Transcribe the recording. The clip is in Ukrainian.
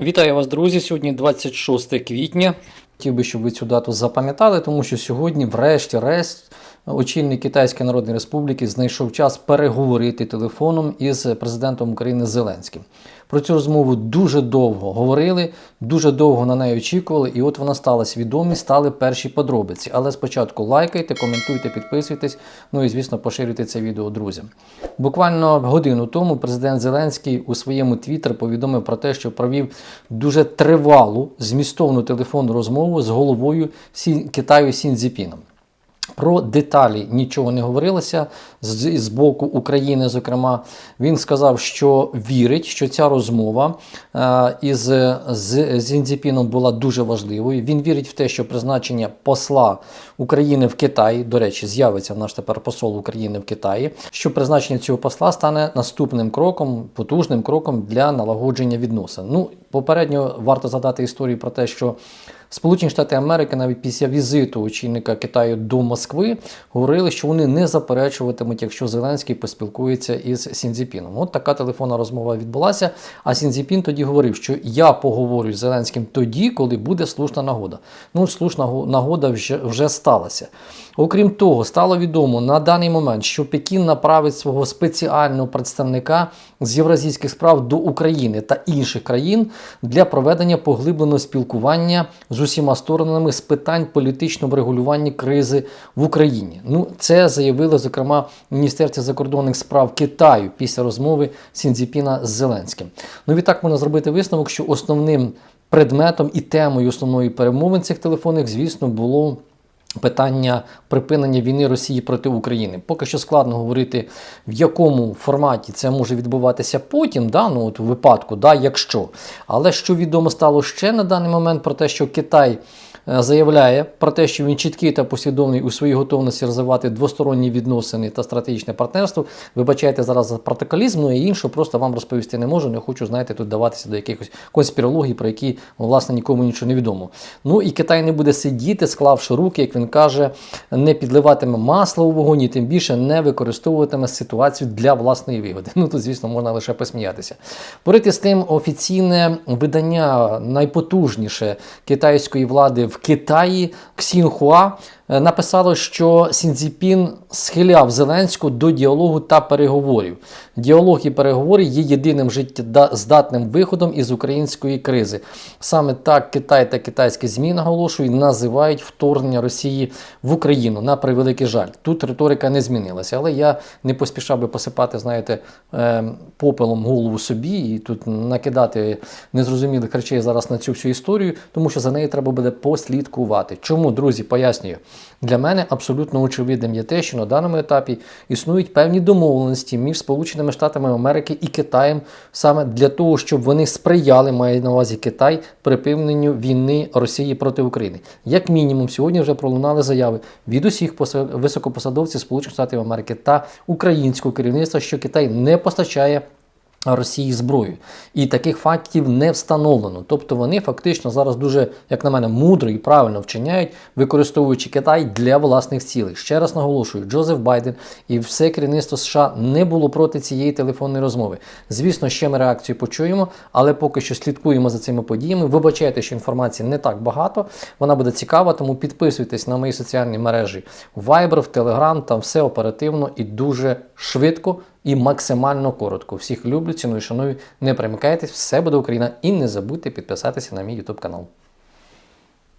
Вітаю вас, друзі! Сьогодні 26 квітня. Хотів би, щоб ви цю дату запам'ятали, тому що сьогодні, врешті-решт, очільник Китайської Народної Республіки знайшов час переговорити телефоном із президентом України Зеленським. Про цю розмову дуже довго говорили, дуже довго на неї очікували, і от вона сталася відомі, стали перші подробиці. Але спочатку лайкайте, коментуйте, підписуйтесь, ну і звісно, поширюйте це відео друзям. Буквально годину тому президент Зеленський у своєму твіттер повідомив про те, що провів дуже тривалу змістовну телефонну розмову з головою Сі- Китаю Сін Цзіпіном. Про деталі нічого не говорилося з, з боку України. Зокрема, він сказав, що вірить, що ця розмова е, із з Зінзіпіном була дуже важливою. Він вірить в те, що призначення посла України в Китаї, до речі, з'явиться наш тепер посол України в Китаї. Що призначення цього посла стане наступним кроком, потужним кроком для налагодження відносин. Ну, попередньо варто згадати історію про те, що Сполучені Штати Америки навіть після візиту очільника Китаю до Москви говорили, що вони не заперечуватимуть, якщо Зеленський поспілкується із Сінзіпіном. От така телефонна розмова відбулася. А Сінзіпін тоді говорив, що я поговорю з Зеленським тоді, коли буде слушна нагода. Ну, слушна нагода вже, вже сталася. Окрім того, стало відомо на даний момент, що Пекін направить свого спеціального представника з євразійських справ до України та інших країн для проведення поглибленого спілкування з усіма сторонами з питань політичного врегулювання кризи в Україні. Ну, це заявили зокрема в закордонних справ Китаю після розмови Сінзіпіна з Зеленським. Ну відтак можна зробити висновок, що основним предметом і темою основної перемовин цих телефонних, звісно, було. Питання припинення війни Росії проти України. Поки що складно говорити, в якому форматі це може відбуватися потім, да, ну от у випадку, да, якщо. Але що відомо стало ще на даний момент про те, що Китай заявляє про те, що він чіткий та послідовний у своїй готовності розвивати двосторонні відносини та стратегічне партнерство. Вибачайте зараз за протоколізм, ну і інше просто вам розповісти не можу. Не хочу, знаєте, тут даватися до якихось конспірологій, про які власне нікому нічого не відомо. Ну і Китай не буде сидіти, склавши руки, як він каже, не підливатиме масло у вогонь, і тим більше не використовуватиме ситуацію для власної вигоди. Ну тут, звісно, можна лише посміятися. Поряд з тим, офіційне видання найпотужніше китайської влади в Китаї Ксінхуа написало, що Сінзіпін схиляв Зеленського до діалогу та переговорів. Діалог і переговори є єдиним життєздатним виходом із української кризи. Саме так Китай та китайські ЗМІ наголошують, називають вторгнення Росії в Україну. На превеликий жаль. Тут риторика не змінилася, але я не поспішав би посипати, знаєте, е, попелом голову собі і тут накидати незрозумілих речей зараз на цю всю історію, тому що за нею треба буде послідкувати. Чому, друзі, пояснюю. Для мене абсолютно очевидним є те, що на даному етапі існують певні домовленості між Сполученими Штатами Америки і Китаєм саме для того, щоб вони сприяли, має на увазі Китай, припиненню війни Росії проти України. Як мінімум, сьогодні вже пролунали заяви від усіх поса- високопосадовців Сполучених Штатів Америки та українського керівництва, що Китай не постачає. Росії зброю. І таких фактів не встановлено. Тобто вони фактично зараз дуже, як на мене, мудро і правильно вчиняють, використовуючи Китай для власних цілей. Ще раз наголошую, Джозеф Байден і все керівництво США не було проти цієї телефонної розмови. Звісно, ще ми реакцію почуємо, але поки що слідкуємо за цими подіями. Вибачайте, що інформації не так багато. Вона буде цікава, тому підписуйтесь на мої соціальні мережі Viber, в Telegram, там все оперативно і дуже швидко і максимально коротко. Всіх люблю, ціную, шаную. Не примикайтесь, все буде Україна. І не забудьте підписатися на мій YouTube канал.